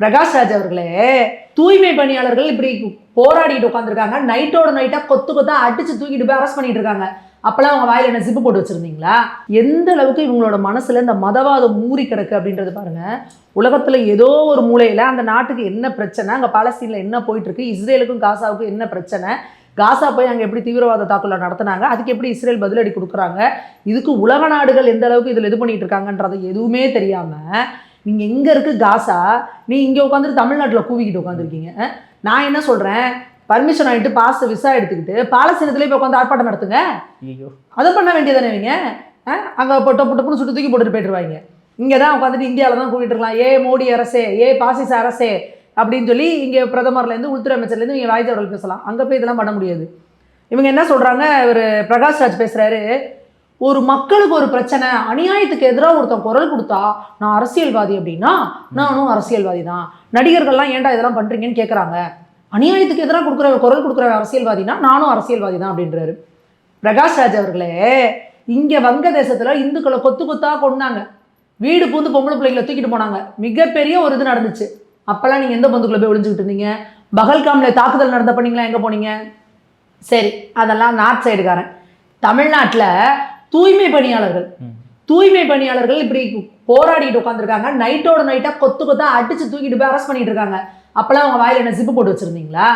பிரகாஷ் ராஜ் அவர்களே தூய்மை பணியாளர்கள் இப்படி போராடிட்டு உட்காந்துருக்காங்க நைட்டோட நைட்டா கொத்து கொத்தா அடிச்சு தூக்கிட்டு போய் அரெஸ்ட் பண்ணிட்டு இருக்காங்க. அப்பெல்லாம் அவங்க வாயில என்ன ஜிப்பு போட்டு வச்சிருந்தீங்களா? எந்த அளவுக்கு இவங்களோட மனசுல இந்த மதவாதம் மூறி கிடக்கு அப்படின்றது பாருங்க. உலகத்துல ஏதோ ஒரு மூலையில அந்த நாட்டுக்கு என்ன பிரச்சனை அங்க பாலஸ்தீன்ல என்ன போயிட்டு இருக்கு இஸ்ரேலுக்கும் காசாவுக்கும் என்ன பிரச்சனை காசா போய் அங்கே எப்படி தீவிரவாத தாக்குதல் நடத்தினாங்க அதுக்கு எப்படி இஸ்ரேல் பதிலடி கொடுக்குறாங்க இதுக்கு உலக நாடுகள் எந்த அளவுக்கு இதில் இது பண்ணிட்டு இருக்காங்கன்றது எதுவுமே தெரியாமல் நீங்க எங்க இருக்கு காசா நீ இங்க உட்காந்துட்டு தமிழ்நாட்டுல கூவிக்கிட்டு உட்காந்துருக்கீங்க நான் என்ன சொல்றேன்? பர்மிஷன் ஆகிட்டு பாஸ் விசா எடுத்துக்கிட்டு பாலஸ்தீனத்திலே போய் உட்காந்து ஆர்ப்பாட்டம் நடத்துங்க. ஐயோ அதை பண்ண வேண்டியதானே இவங்க அங்கே பொட்ட பொட்ட பொண்ணு சுட்டு தூக்கி போட்டுட்டு போயிட்டுருவாங்க. இங்கே தான் உட்காந்துட்டு இந்தியாவில் தான் கூட்டிட்டு இருக்கலாம். ஏ மோடி அரசே ஏ பாசிச அரசே அப்படின்னு சொல்லி இங்கே பிரதமர்லேருந்து உள்துறை அமைச்சர்லேருந்து இவங்க வாய் தவறல் பேசலாம். அங்கே போய் இதெல்லாம் பண்ண முடியாது. இவங்க என்ன சொல்கிறாங்க இவர் பிரகாஷ் ராஜ் பேசுகிறாரு ஒரு மக்களுக்கு ஒரு பிரச்சனை அநியாயத்துக்கு எதிராக ஒருத்தன் குரல் கொடுத்தா நான் அரசியல்வாதி அப்படின்னா நானும் அரசியல்வாதி தான் நடிகர்கள்லாம் ஏன்டா இதெல்லாம் பண்ணுறீங்கன்னு கேட்குறாங்க அநியாயத்துக்கு எதிராக கொடுக்குற குரல் கொடுக்குற அரசியல்வாதினா நானும் அரசியல்வாதி தான் அப்படின்றாரு. பிரகாஷ் ராஜ் அவர்களே இங்கே வங்கதேசத்துல இந்துக்களை கொத்து கொத்தா கொண்டாங்க வீடு பூந்து பொம்பளை பிள்ளைங்களை தூக்கிட்டு போனாங்க. மிகப்பெரிய ஒரு இது நடந்துச்சு. அப்போல்லாம் நீங்கள் எந்த பந்துக்குள்ளே போய் ஒளிஞ்சுக்கிட்டு இருந்தீங்க? பகல்காமில் தாக்குதல் நடந்த பண்ணீங்களா எங்கே போனீங்க? சரி அதெல்லாம் நார்த் சைடுக்காரன். தமிழ்நாட்டில் தூய்மை பணியாளர்கள். தூய்மை பணியாளர்கள் இப்படி போராடிட்டு உட்காந்துருக்காங்க நைட்டோட நைட்டா கொத்து கொத்தா அடிச்சு தூக்கிட்டு போய் அரெஸ்ட் பண்ணிட்டு இருக்காங்க. அப்பெல்லாம் அவங்க வாயில என்ன ஜிப்பு போட்டு வச்சிருந்தீங்களா?